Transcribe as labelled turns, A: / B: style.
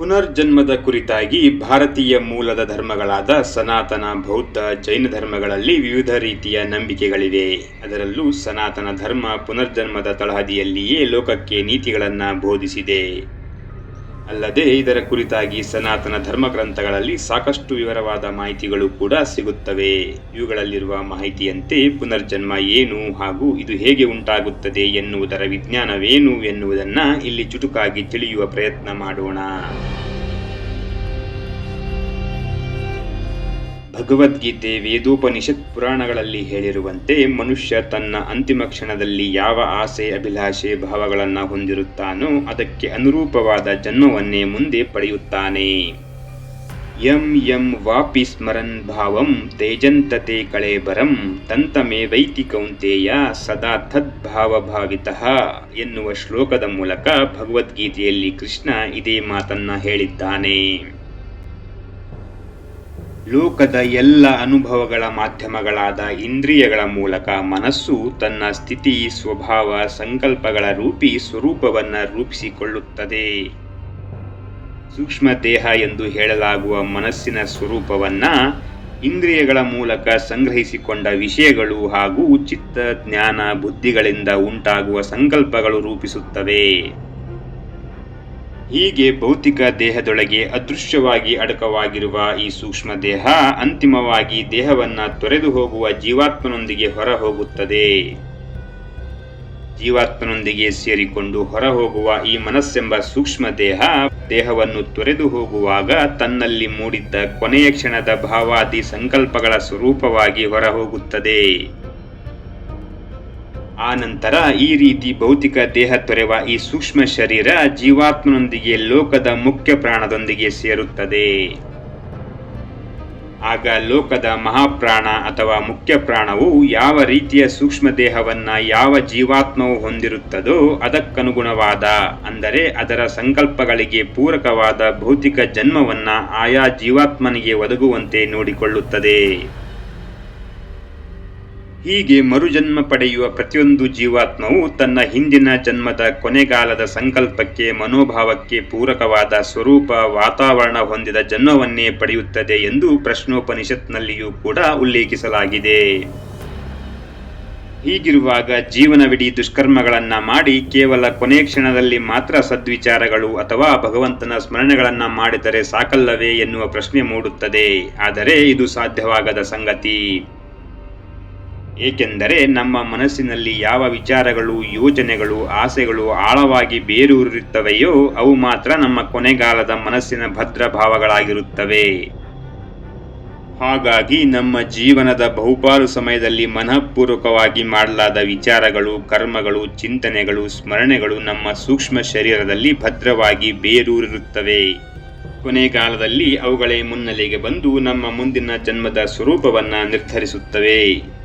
A: ಪುನರ್ಜನ್ಮದ ಕುರಿತಾಗಿ ಭಾರತೀಯ ಮೂಲದ ಧರ್ಮಗಳಾದ ಸನಾತನ, ಬೌದ್ಧ, ಜೈನ ಧರ್ಮಗಳಲ್ಲಿ ವಿವಿಧ ರೀತಿಯ ನಂಬಿಕೆಗಳಿವೆ. ಅದರಲ್ಲೂ ಸನಾತನ ಧರ್ಮ ಪುನರ್ಜನ್ಮದ ತಳಹದಿಯಲ್ಲಿಯೇ ಲೋಕಕ್ಕೆ ನೀತಿಗಳನ್ನು ಬೋಧಿಸಿದೆ. ಅಲ್ಲದೆ ಇದರ ಕುರಿತಾಗಿ ಸನಾತನ ಧರ್ಮ ಗ್ರಂಥಗಳಲ್ಲಿ ಸಾಕಷ್ಟು ವಿವರವಾದ ಮಾಹಿತಿಗಳು ಕೂಡ ಸಿಗುತ್ತವೆ. ಇವುಗಳಲ್ಲಿರುವ ಮಾಹಿತಿಯಂತೆ ಪುನರ್ಜನ್ಮ ಏನು ಹಾಗೂ ಇದು ಹೇಗೆ ಉಂಟಾಗುತ್ತದೆ ಎನ್ನುವುದರ ವಿಜ್ಞಾನವೇನು ಎನ್ನುವುದನ್ನು ಇಲ್ಲಿ ಚುಟುಕಾಗಿ ತಿಳಿಯುವ ಪ್ರಯತ್ನ ಮಾಡೋಣ. ಭಗವದ್ಗೀತೆ ವೇದೋಪನಿಷತ್ ಪುರಾಣಗಳಲ್ಲಿ ಹೇಳಿರುವಂತೆ ಮನುಷ್ಯ ತನ್ನ ಅಂತಿಮ ಕ್ಷಣದಲ್ಲಿ ಯಾವ ಆಸೆ, ಅಭಿಲಾಷೆ, ಭಾವಗಳನ್ನು ಹೊಂದಿರುತ್ತಾನೋ ಅದಕ್ಕೆ ಅನುರೂಪವಾದ ಜನ್ಮವನ್ನೇ ಮುಂದೆ ಪಡೆಯುತ್ತಾನೆ. ಯಂ ಯಂ ವಾಪಿ ಸ್ಮರನ್ ಭಾವಂ ತೇಜಂತತೆ ಕಳೇಬರಂ ತಂತಮೇ ವೈತಿ ಕೌಂತೇಯ ಸದಾ ತದ್ಭಾವಭಾವಿತ ಎನ್ನುವ ಶ್ಲೋಕದ ಮೂಲಕ ಭಗವದ್ಗೀತೆಯಲ್ಲಿ ಕೃಷ್ಣ ಇದೇ ಮಾತನ್ನ ಹೇಳಿದ್ದಾನೆ. ಲೋಕದ ಎಲ್ಲ ಅನುಭವಗಳ ಮಾಧ್ಯಮಗಳಾದ ಇಂದ್ರಿಯಗಳ ಮೂಲಕ ಮನಸ್ಸು ತನ್ನ ಸ್ಥಿತಿ, ಸ್ವಭಾವ, ಸಂಕಲ್ಪಗಳ ರೂಪಿ ಸ್ವರೂಪವನ್ನು ರೂಪಿಸಿಕೊಳ್ಳುತ್ತದೆ. ಸೂಕ್ಷ್ಮ ದೇಹ ಎಂದು ಹೇಳಲಾಗುವ ಮನಸ್ಸಿನ ಸ್ವರೂಪವನ್ನು ಇಂದ್ರಿಯಗಳ ಮೂಲಕ ಸಂಗ್ರಹಿಸಿಕೊಂಡ ವಿಷಯಗಳು ಹಾಗೂ ಚಿತ್ತ, ಜ್ಞಾನ, ಬುದ್ಧಿಗಳಿಂದ ಉಂಟಾಗುವ ಸಂಕಲ್ಪಗಳು ರೂಪಿಸುತ್ತವೆ. ಹೀಗೆ ಭೌತಿಕ ದೇಹದೊಳಗೆ ಅದೃಶ್ಯವಾಗಿ ಅಡಕವಾಗಿರುವ ಈ ಸೂಕ್ಷ್ಮ ದೇಹ ಅಂತಿಮವಾಗಿ ದೇಹವನ್ನು ತೊರೆದು ಹೋಗುವ ಜೀವಾತ್ಮನೊಂದಿಗೆ ಹೊರ ಹೋಗುತ್ತದೆ ಜೀವಾತ್ಮನೊಂದಿಗೆ ಸೇರಿಕೊಂಡು ಹೊರ ಹೋಗುವ ಈ ಮನಸ್ಸೆಂಬ ಸೂಕ್ಷ್ಮ ದೇಹ ದೇಹವನ್ನು ತೊರೆದು ಹೋಗುವಾಗ ತನ್ನಲ್ಲಿ ಮೂಡಿದ್ದ ಕೊನೆಯ ಕ್ಷಣದ ಭಾವಾದಿ ಸಂಕಲ್ಪಗಳ ಸ್ವರೂಪವಾಗಿ ಹೊರ ಹೋಗುತ್ತದೆ ಆ ನಂತರ ಈ ರೀತಿ ಭೌತಿಕ ದೇಹ ತೊರೆವ ಈ ಸೂಕ್ಷ್ಮ ಶರೀರ ಜೀವಾತ್ಮನೊಂದಿಗೆ ಲೋಕದ ಮುಖ್ಯ ಪ್ರಾಣದೊಂದಿಗೆ ಸೇರುತ್ತದೆ. ಆಗ ಲೋಕದ ಮಹಾಪ್ರಾಣ ಅಥವಾ ಮುಖ್ಯ ಪ್ರಾಣವು ಯಾವ ರೀತಿಯ ಸೂಕ್ಷ್ಮ ದೇಹವನ್ನ ಯಾವ ಜೀವಾತ್ಮವು ಹೊಂದಿರುತ್ತದೋ ಅದಕ್ಕನುಗುಣವಾದ, ಅಂದರೆ ಅದರ ಸಂಕಲ್ಪಗಳಿಗೆ ಪೂರಕವಾದ ಭೌತಿಕ ಜನ್ಮವನ್ನ ಆಯಾ ಜೀವಾತ್ಮನಿಗೆ ಒದಗುವಂತೆ ನೋಡಿಕೊಳ್ಳುತ್ತದೆ. ಹೀಗೆ ಮರುಜನ್ಮ ಪಡೆಯುವ ಪ್ರತಿಯೊಂದು ಜೀವಾತ್ಮವು ತನ್ನ ಹಿಂದಿನ ಜನ್ಮದ ಕೊನೆಗಾಲದ ಸಂಕಲ್ಪಕ್ಕೆ, ಮನೋಭಾವಕ್ಕೆ ಪೂರಕವಾದ ಸ್ವರೂಪ, ವಾತಾವರಣ ಹೊಂದಿದ ಜನ್ಮವನ್ನೇ ಪಡೆಯುತ್ತದೆ ಎಂದು ಪ್ರಶ್ನೋಪನಿಷತ್ನಲ್ಲಿಯೂ ಕೂಡ ಉಲ್ಲೇಖಿಸಲಾಗಿದೆ. ಹೀಗಿರುವಾಗ ಜೀವನವಿಡೀ ದುಷ್ಕರ್ಮಗಳನ್ನು ಮಾಡಿ ಕೇವಲ ಕೊನೆ ಕ್ಷಣದಲ್ಲಿ ಮಾತ್ರ ಸದ್ವಿಚಾರಗಳು ಅಥವಾ ಭಗವಂತನ ಸ್ಮರಣೆಗಳನ್ನು ಮಾಡಿದರೆ ಸಾಕಲ್ಲವೇ ಎನ್ನುವ ಪ್ರಶ್ನೆ ಮೂಡುತ್ತದೆ. ಆದರೆ ಇದು ಸಾಧ್ಯವಾಗದ ಸಂಗತಿ. ಏಕೆಂದರೆ ನಮ್ಮ ಮನಸ್ಸಿನಲ್ಲಿ ಯಾವ ವಿಚಾರಗಳು, ಯೋಚನೆಗಳು, ಆಸೆಗಳು ಆಳವಾಗಿ ಬೇರೂರಿರುತ್ತವೆಯೋ, ಅವು ಮಾತ್ರ ನಮ್ಮ ಕೊನೆಗಾಲದ ಮನಸ್ಸಿನ ಭದ್ರ ಭಾವಗಳಾಗಿರುತ್ತವೆ. ಹಾಗಾಗಿ ನಮ್ಮ ಜೀವನದ ಬಹುಪಾಲು ಸಮಯದಲ್ಲಿ ಮನಃಪೂರ್ವಕವಾಗಿ ಮಾಡಲಾದ ವಿಚಾರಗಳು, ಕರ್ಮಗಳು, ಚಿಂತನೆಗಳು, ಸ್ಮರಣೆಗಳು ನಮ್ಮ ಸೂಕ್ಷ್ಮ ಶರೀರದಲ್ಲಿ ಭದ್ರವಾಗಿ ಬೇರೂರಿರುತ್ತವೆ. ಕೊನೆಗಾಲದಲ್ಲಿ ಅವುಗಳೇ ಮುನ್ನೆಲೆಗೆ ಬಂದು ನಮ್ಮ ಮುಂದಿನ ಜನ್ಮದ ಸ್ವರೂಪವನ್ನು ನಿರ್ಧರಿಸುತ್ತವೆ.